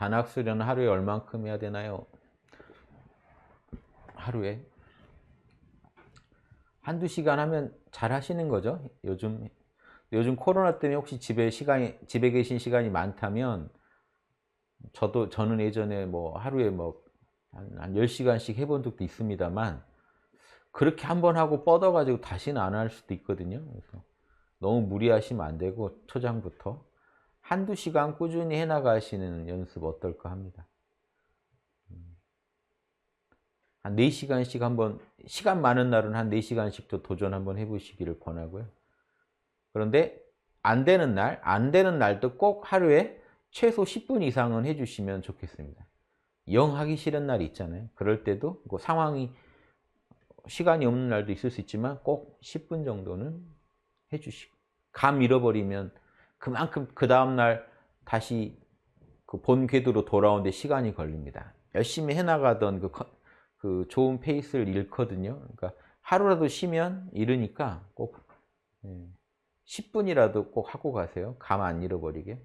단학 수련 하루에 얼만큼 해야 되나요? 하루에 한두 시간 하면 잘 하시는 거죠. 요즘 요즘 코로나 때문에 혹시 집에 시간이 집에 계신 시간이 많다면 저도 저는 예전에 뭐 하루에 뭐한 한 10시간씩 해본 적도 있습니다만 그렇게 한 번 하고 뻗어 가지고 다시는 안 할 수도 있거든요. 그래서 너무 무리하시면 안 되고 초장부터 한두 시간 꾸준히 해 나가시는 연습 어떨까 합니다. 음. 한 4시간씩 한번 시간 많은 날은 한 4시간씩도 도전 한번 해 보시기를 권하고요. 그런데 안 되는 날, 안 되는 날도 꼭 하루에 최소 10분 이상은 해 주시면 좋겠습니다. 영 하기 싫은 날 있잖아요. 그럴 때도 그 상황이 시간이 없는 날도 있을 수 있지만 꼭 10분 정도는 해 주시고 감 잃어버리면 그만큼 그 다음날 다시 그 본 궤도로 돌아오는데 시간이 걸립니다. 열심히 해나가던 그, 그 좋은 페이스를 잃거든요. 그러니까 하루라도 쉬면 이르니까 꼭 예, 10분이라도 꼭 하고 가세요. 감 안 잃어버리게.